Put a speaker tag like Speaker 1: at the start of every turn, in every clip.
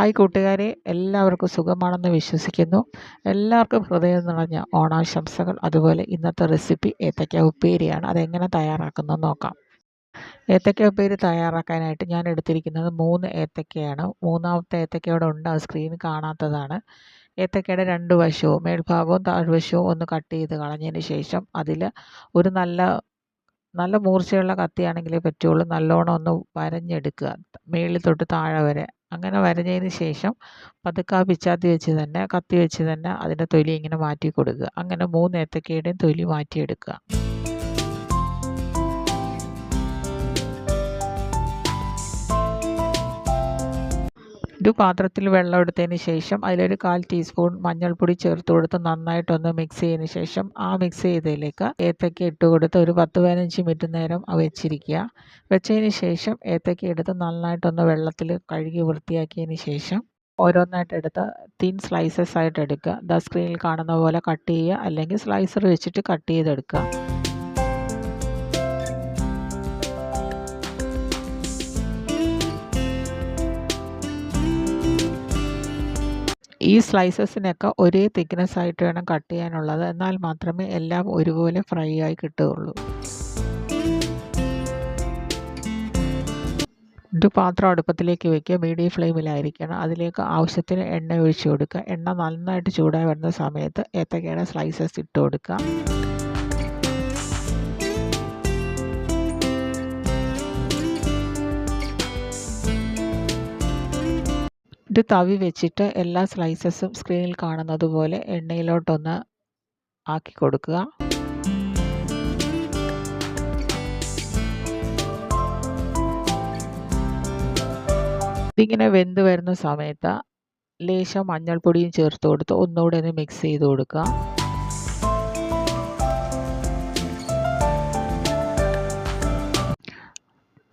Speaker 1: Hi കൂട്ടുകാരെ എല്ലാവർക്കും സുഖമാണെന്ന് വിശ്വസിക്കുന്നു. എല്ലാവർക്കും ഹൃദയം നിറഞ്ഞ ഓണാശംസകൾ. അതുപോലെ ഇന്നത്തെ റെസിപ്പി ഏത്തയ്ക്ക ഉപ്പേരിയാണ്. അതെങ്ങനെ തയ്യാറാക്കുന്നത് നോക്കാം. ഏത്തയ്ക്ക ഉപ്പേരി തയ്യാറാക്കാനായിട്ട് ഞാൻ എടുത്തിരിക്കുന്നത് മൂന്ന് ഏത്തക്കയാണ് മൂന്നാമത്തെ ഏത്തയ്ക്കയോടെ ഉണ്ട്. അത് സ്ക്രീനിൽ കാണാത്തതാണ്. ഏത്തയ്ക്കയുടെ രണ്ട് വശവും മേൽഭാഗവും താഴ്വശവും ഒന്ന് കട്ട് ചെയ്ത് കളഞ്ഞതിന് ശേഷം അതിൽ ഒരു നല്ല നല്ല മൂർച്ചയുള്ള കത്തിയാണെങ്കിലേ പറ്റുള്ളൂ. നല്ലോണം ഒന്ന് വരഞ്ഞെടുക്കുക. മേളിൽ തൊട്ട് താഴെ വരെ. അങ്ങനെ വരഞ്ഞതിന് ശേഷം പതുക്കെ ആ പിച്ചാത്തി വെച്ച് തന്നെ കത്തി വെച്ച് തന്നെ അതിന്റെ തൊലി ഇങ്ങനെ മാറ്റി കൊടുക്കുക. അങ്ങനെ മൂന്ന് ഏത്തക്കയുടെയും തൊലി മാറ്റിയെടുക്കുക. ഒരു പാത്രത്തിൽ വെള്ളം എടുത്തതിന് ശേഷം അതിലൊരു കാൽ ടീസ്പൂൺ മഞ്ഞൾപ്പൊടി ചേർത്ത് കൊടുത്ത് നന്നായിട്ടൊന്ന് മിക്സ് ചെയ്തതിന് ശേഷം ആ മിക്സ് ചെയ്തതിലേക്ക് ഏത്തക്ക ഇട്ട് കൊടുത്ത് ഒരു പത്ത് പതിനഞ്ച് മിനിറ്റ് നേരം വെച്ചിരിക്കുക. വെച്ചതിന് ശേഷം ഏത്തക്ക എടുത്ത് നന്നായിട്ടൊന്ന് വെള്ളത്തിൽ കഴുകി വൃത്തിയാക്കിയതിന് ശേഷം ഓരോന്നായിട്ട് എടുത്ത് തിൻ സ്ലൈസസ് ആയിട്ട് എടുക്കുക. ദ സ്ക്രീനിൽ കാണുന്ന പോലെ കട്ട് ചെയ്യുക. അല്ലെങ്കിൽ സ്ലൈസർ വെച്ചിട്ട് കട്ട് ചെയ്തെടുക്കുക. ഈ സ്ലൈസസിനൊക്കെ ഒരേ തിക്നെസ് ആയിട്ട് വേണം കട്ട് ചെയ്യാനുള്ളത്. എന്നാൽ മാത്രമേ എല്ലാം ഒരുപോലെ ഫ്രൈ ആയി കിട്ടുകയുള്ളൂ. ഒരു പാത്രം അടുപ്പത്തിലേക്ക് വെക്കുക. മീഡിയം ഫ്ലെയിമിലായിരിക്കണം അതിലേക്ക് ആവശ്യത്തിന് എണ്ണ ഒഴിച്ചു കൊടുക്കുക. എണ്ണ നന്നായിട്ട് ചൂടായി വരുന്ന സമയത്ത് ഏത്തക്കയുടെ സ്ലൈസസ് ഇട്ട് കൊടുക്കുക. ഒരു തവി വെച്ചിട്ട് എല്ലാ സ്ലൈസസും സ്ക്രീനിൽ കാണുന്നത് പോലെ എണ്ണയിലോട്ടൊന്ന് ആക്കി കൊടുക്കുക. ഇതിങ്ങനെ വെന്ത് വരുന്ന സമയത്ത് ലേശം മഞ്ഞൾപ്പൊടിയും ചേർത്ത് കൊടുത്ത് ഒന്നുകൂടെ ഒന്ന് മിക്സ് ചെയ്ത് കൊടുക്കുക.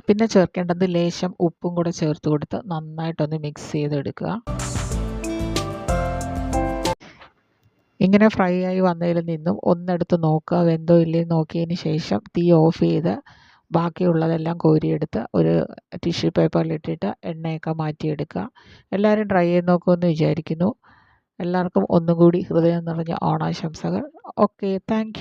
Speaker 1: പിന്നെ ചേർക്കേണ്ടത് ലേശം ഉപ്പും കൂടെ ചേർത്ത് കൊടുത്ത് നന്നായിട്ടൊന്ന് മിക്സ് ചെയ്തെടുക്കുക. ഇങ്ങനെ ഫ്രൈ ആയി വന്നതിൽ നിന്നും ഒന്നെടുത്ത് നോക്കുക വെന്തോ ഇല്ലേ നോക്കിയതിന് ശേഷം തീ ഓഫ് ചെയ്ത് ബാക്കിയുള്ളതെല്ലാം കോരിയെടുത്ത് ഒരു ടിഷ്യൂ പേപ്പറിലിട്ടിട്ട് എണ്ണയൊക്കെ മാറ്റിയെടുക്കുക. എല്ലാവരും ട്രൈ ചെയ്ത് നോക്കുമെന്ന് വിചാരിക്കുന്നു. എല്ലാവർക്കും ഒന്നുകൂടി ഹൃദയം നിറഞ്ഞ ഓണാശംസകൾ. Okay thank